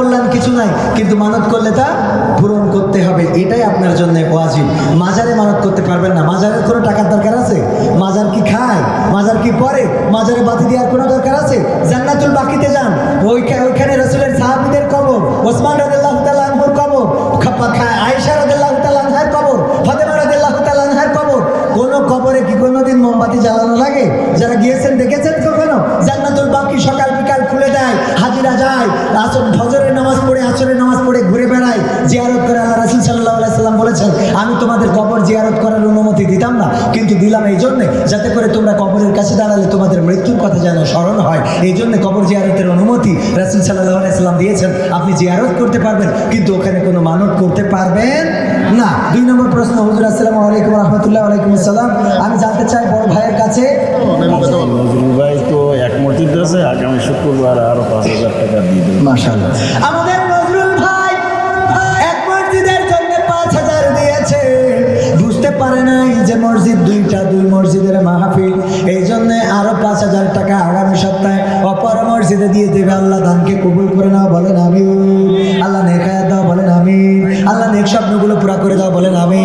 কল্যাণ কিছু নাই, কিন্তু মানত করলে তা পূরণ করতে হবে, এটাই আপনার জন্য ওয়াজিব। মাজারে মানত করতে পারবেন না। মাজারের কোনো টাকার দরকার আছে? মাজার কি খায়? মাজার কি পরে? মাজারে বাতি দেওয়ার কোনো দরকার আসর ফজরের নামাজ পড়ে, আসরের নামাজ পড়ে ঘুরে বেড়ায়, জিয়ারত করে আল্লাহ রাসুল সাল্লাহ সাল্লাম বলেছেন, আমি তোমাদের কবর জিয়ারত করার অনুমতি দিতাম না, কিন্তু দিলাম এই জন্যে, যাতে করে তোমরা কবরের কাছে দাঁড়ালে তোমাদের মৃত্যুর কথা যেন স্মরণ হয়। এই জন্য কবর জিয়ারতের অনুমতি রাসুল সাল্লাহ সাল্লাম দিয়েছেন। আপনি জিয়ারত করতে পারবেন, কিন্তু ওখানে কোনো মানত করতে পারবেন না। দুই নম্বর প্রশ্ন, হুজুর, আসসালামু আলাইকুম রহমতুল্লাহ আলাইকুম আসসালাম। আমি জানতে চাই বড় ভাইয়ের কাছে। নজরুল ভাই তো এক মসজিদ আছে, আগামী শুক্রবার আরও পাঁচ হাজার মাশাআল্লাহ। আমাদের নজরুল ভাই এক মসজিদের জন্য পাঁচ হাজার দিয়েছে। বুঝতে পারে নাই যে মসজিদ দুইটা, দুই মসজিদের মাহফিল। এই জন্য আরও পাঁচ হাজার টাকা আগামী সপ্তাহে অপর মসজিদে দিয়ে দেবে। আল্লাহ দানকে কবুল করে নাও, বলেন আমি আল্লাহ নেখায়াত দাও, বলেন আমি আল্লাহ নেক স্বপ্নগুলো পুরা করে দাও, বলেন আমি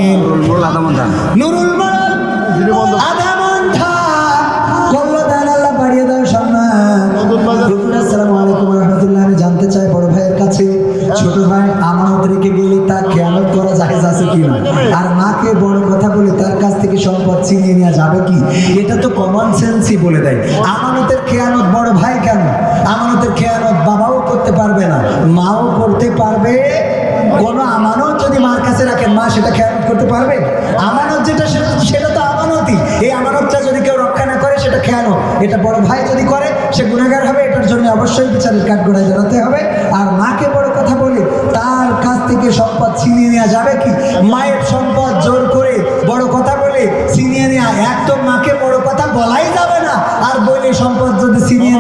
ছোট ভাই আমানত রেখে গেলে তা খেয়ালত করা জাহেজ আছে কি না আর মাকে বড় কথা বলে তার কাছ থেকে সম্পদ ছিনিয়ে নেওয়া যাবে কি? এটা তো কমন সেন্সই বলে দেয়। আমানতের খেয়ানত বড় ভাই কেন? আমানতের খেয়ানত বাবাও করতে পারবে না, মাও করতে পারবে। কোনো আমানত যদি মার কাছে রাখেন মা সেটা খেয়ানত করতে পারবে? আমানত যেটা, সেটা সেটা তো আমানতই। এই আমানতটা যদি কেউ রক্ষা না করে, সেটা খেয়ানো এটা বড় ভাই যদি করে, সে গুণাগার হবে। এটার জন্য অবশ্যই বিচারের কাঠগড়ায় জানাতে হবে। আর মাকে বড় থেকে সম্পদ ছিনিয়ে নেওয়া যাবে কি? মায়ের সম্পদ জোর করে বড় কথা বলে ছিনিয়ে নেওয়া, এক তো মাকে বড় কথা বলাই যাবে না। আর বলে সম্পদ যদি ছিনিয়ে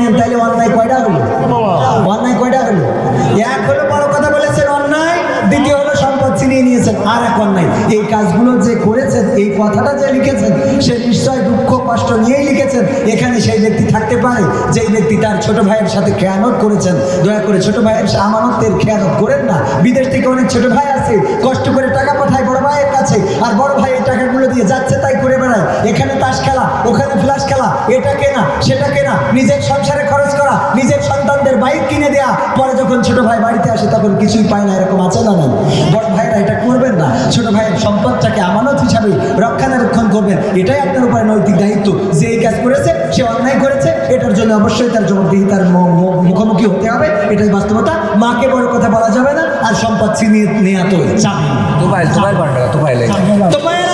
আর এখন নাই। এই কাজগুলো যে করেছেন, এই কথাটা যে লিখেছেন, সে নিশ্চয় দুঃখ, কষ্ট নিয়েই লিখেছেন। এখানে সেই ব্যক্তি থাকতে পারে, যেই ব্যক্তি তার ছোট ভাইয়ের সাথে খেয়ানত করেছেন। দয়া করে ছোট ভাইয়ের আমানতের খেয়ানত করেন না। বিদেশ থেকে অনেক ছোট ভাই আছে কষ্ট করে টাকা পাঠায় বড় ভাইয়ের কাছে, আর বড় ভাই এই টাকাগুলো দিয়ে যাচ্ছে তাই করে বেড়ায় এখানে তাস খেলা ওখানে ফ্ল্যাশ খেলা। এটা কেনা সেটা কেনা। নিজের সংসারে খরচ করা নিজের সন্তানদের বাইক কিনে দেয়া। পরে যখন ছোট ভাই বাড়িতে আসে তখন কিছুই পায় না এরকম আছে না নাই? বড় ভাইরা এটা করবেন না। ছোট ভাইয়ের সম্পদটাকে আমানত হিসাবে রক্ষণাবেক্ষণ করবেন। এটাই আপনার উপরে নৈতিক দায়িত্ব। যে এই কাজ করেছে সে অন্যায় করেছে এটার জন্য অবশ্যই তার জবাবদিহিতার মুখোমুখি হতে হবে। এটাই বাস্তবতা। মাকে বড় কথা বলা যাবে না আর সম্পদ ছিনিয়ে নেওয়া তো চাবি তোফাইল তোফাইল